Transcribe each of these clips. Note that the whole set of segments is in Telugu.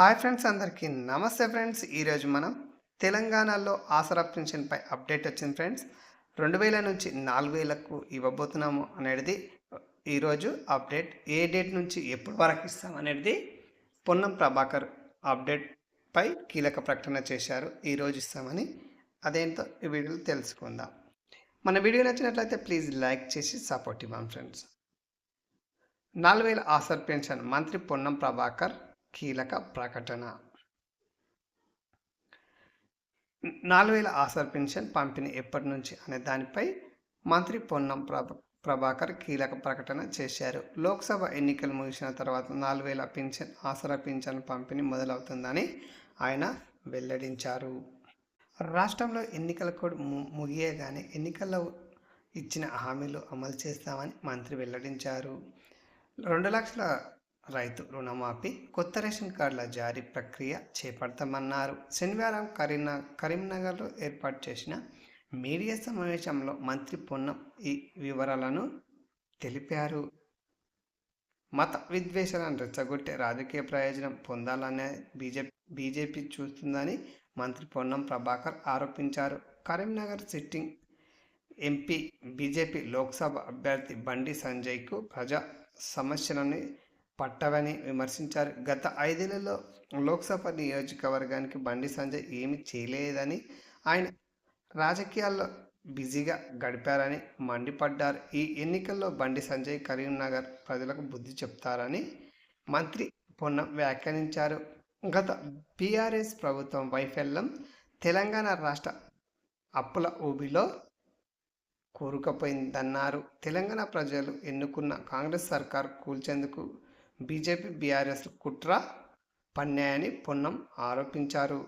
హాయ్ ఫ్రెండ్స్ అందరికీ నమస్తే ఫ్రెండ్స్. ఈరోజు మనం తెలంగాణలో ఆసరా పెన్షన్పై అప్డేట్ వచ్చింది ఫ్రెండ్స్. రెండు వేల నుంచి నాలుగు వేలకు ఇవ్వబోతున్నాము అనేది ఈరోజు అప్డేట్. ఏ డేట్ నుంచి ఎప్పటి వరకు ఇస్తాం అనేది పొన్నం ప్రభాకర్ అప్డేట్పై కీలక ప్రకటన చేశారు. ఈరోజు ఇస్తామని అదేంటో ఈ వీడియోలో తెలుసుకుందాం. మన వీడియో నచ్చినట్లయితే ప్లీజ్ లైక్ చేసి సపోర్ట్ ఇవ్వం ఫ్రెండ్స్. నాలుగు వేల ఆసర్ పెన్షన్ మంత్రి పొన్నం ప్రభాకర్ కీలక ప్రకటన. నాలుగు వేల ఆసర్ పెన్షన్ పంపిణీ ఎప్పటి నుంచి అనే దానిపై మంత్రి పొన్నం ప్రభ ప్రభాకర్ కీలక ప్రకటన చేశారు. లోక్సభ ఎన్నికలు ముగిసిన తర్వాత నాలుగు వేల పెన్షన్ ఆసరా పెన్షన్ పంపిణీ మొదలవుతుందని ఆయన వెల్లడించారు. రాష్ట్రంలో ఎన్నికల కోడ్ ము- ముగియగానే ఎన్నికల్లో ఇచ్చిన హామీలు అమలు చేస్తామని మంత్రి వెల్లడించారు. రెండు లక్షల రైతు రుణమాఫీ కొత్త రేషన్ కార్డుల జారీ ప్రక్రియ చేపడతామన్నారు. శనివారం కరీనా కరీంనగర్లో ఏర్పాటు చేసిన మీడియా సమావేశంలో మంత్రి పొన్నం ఈ వివరాలను తెలిపారు. మత విద్వేషాలను రెచ్చగొట్టే రాజకీయ ప్రయోజనం పొందాలనే బీజేపీ బీజేపీ చూస్తుందని మంత్రి పొన్నం ప్రభాకర్ ఆరోపించారు. Karimnagar sitting MP BJP Lok Sabha అభ్యర్థి బండి సంజయ్కు ప్రజా సమస్యలని పట్టవని విమర్శించారు. గత ఐదేళ్ళలో లోక్సభ నియోజకవర్గానికి బండి సంజయ్ ఏమి చేయలేదని ఆయన రాజకీయాల్లో బిజీగా గడిపారని మండిపడ్డారు. ఈ ఎన్నికల్లో బండి సంజయ్ కరీంనగర్ ప్రజలకు బుద్ధి చెప్తారని మంత్రి పొన్నం వ్యాఖ్యానించారు. గత బీఆర్ఎస్ ప్రభుత్వం వైఫల్యం తెలంగాణ రాష్ట్ర అప్పుల ఊబిలో కూరుకుపోయిందన్నారు. తెలంగాణ ప్రజలు ఎన్నుకున్న కాంగ్రెస్ సర్కార్ కూల్చేందుకు బీజేపీ బీఆర్ఎస్ కుట్ర పన్నాయని పొన్నం ఆరోపించారు.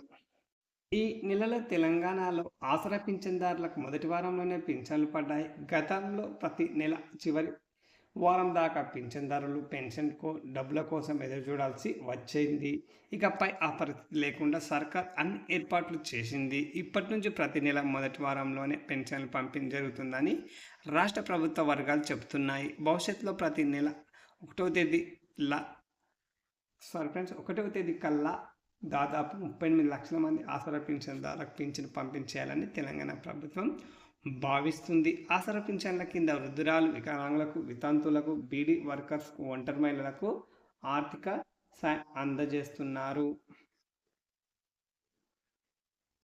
ఈ నెలలో తెలంగాణలో ఆసరా పింఛన్దారులకు మొదటి వారంలోనే పింఛన్లు పడ్డాయి. గతంలో ప్రతి నెల చివరి వారం దాకా పింఛన్దారులు పెన్షన్ కో డబ్బుల కోసం ఎదురు చూడాల్సి వచ్చింది ఇకపై ఆ పరిస్థితి లేకుండా సర్కార్ అన్ని ఏర్పాట్లు చేసింది. ఇప్పటి నుంచి ప్రతి నెల మొదటి వారంలోనే పెన్షన్లు పంపిణీ జరుగుతుందని రాష్ట్ర ప్రభుత్వ వర్గాలు చెబుతున్నాయి. భవిష్యత్తులో ప్రతి నెల ఒకటో తేదీ ల. సారీ ఫ్రెండ్స్ ఒకటవ తేదీ కల్లా దాదాపు ముప్పై ఎనిమిది లక్షల మంది ఆసరా పింఛన్దారులకు పింఛను పంపించేయాలని తెలంగాణ ప్రభుత్వం భావిస్తుంది. ఆసరా పింఛన్ల కింద వృద్ధురాలు వికలాంగులకు వితంతులకు బీడీ వర్కర్స్ ఒంటరి మహిళలకు ఆర్థిక సాయం అందజేస్తున్నారు.